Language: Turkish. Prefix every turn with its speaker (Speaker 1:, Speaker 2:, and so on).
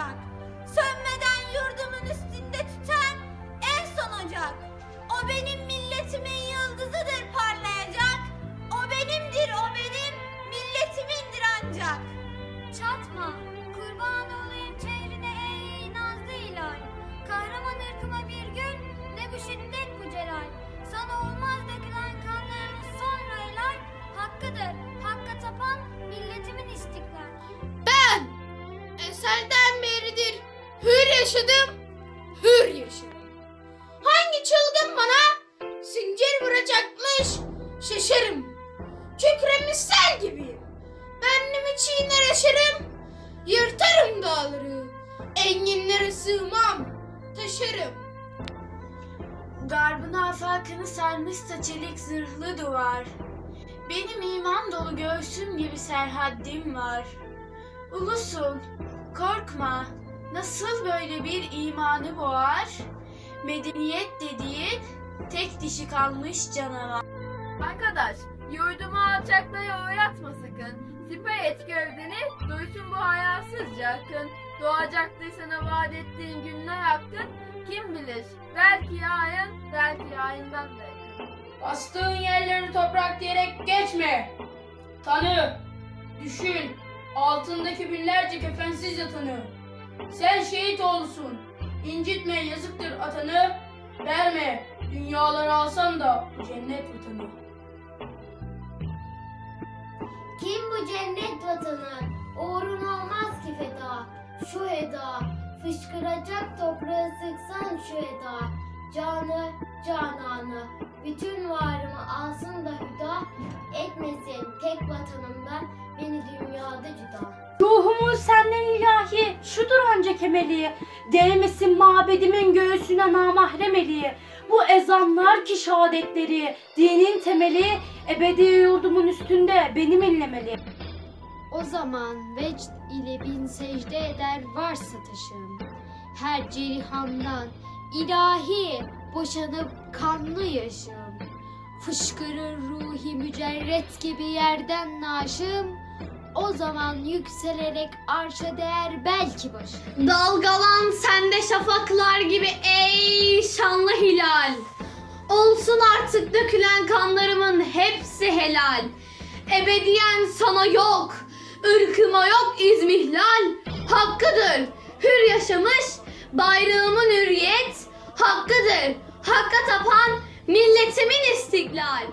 Speaker 1: ancak. Sönmeden yurdumun üstünde tüten en son ocak. O benim milletimin yıldızıdır parlayacak. O benimdir o benim milletimindir ancak. Çatma, kurban olayım çehrine ey nazlı hilal. Kahraman ırkıma bir gün, ne bu şiddet bu celal. Sana olmaz dökülen kanlarımız sonra helal. Hakkıdır, hakka tapan milletimin istiklal.
Speaker 2: Ben hür yaşadım, hür yaşadım. Hangi çılgın bana zincir vuracakmış şaşarım. Kükremiş sel gibiyim. Benimi çiğner aşarım, yırtarım dağları. Enginlere sığmam, taşarım.
Speaker 3: Garbın afakını sarmışsa çelik zırhlı duvar. Benim iman dolu göğsüm gibi serhaddim var. Ulusun, korkma, nasıl böyle bir imanı boğar? Medeniyet dediğin tek dişi kalmış canavar.
Speaker 4: Arkadaş, yurdumu alçaklığa uğratma sakın. Siper et gövdeni, duysun bu hayasızca akın. Doğacaktı sana vaat ettiğin günler hakkın. Kim bilir, belki yarın, belki yarından da yakın.
Speaker 5: Bastığın yerleri toprak diyerek geçme. Tanı, düşün, altındaki binlerce kefensiz yatanı. Sen şehit oğlusun, incitme yazıktır atanı. Verme, dünyaları alsan da cennet vatanı.
Speaker 1: Kim bu cennet vatanı? Uğruna olmaz ki feda. Şu eda, fışkıracak toprağı sıksan şu eda. Canı, cananı, bütün varımı alsın da hüda. Etmesin tek vatanımdan beni dünyada cüda.
Speaker 6: Ruhumun senden ilahi, şudur emeli. Değmesin mabedimin göğsüne namahrem eli. Bu ezanlar ki şehadetleri, dinin temeli, ebedi yurdumun üstünde benim inlemeli.
Speaker 7: O zaman vecd ile bin secde eder varsa taşım. Her cerihamdan ilahi boşanıp kanlı yaşım. Fışkırır ruhi mücerret gibi yerden naşım. O zaman yükselerek arşa değer belki başım.
Speaker 8: Dalgalan sende şafaklar gibi ey şanlı hilal. Olsun artık dökülen kanlarımın hepsi helal. Ebediyen sana yok, ırkıma yok izmihlal. Hakkıdır, hür yaşamış, bayrağımın hürriyet. Hakkıdır, hakka tapan milletimin istiklal.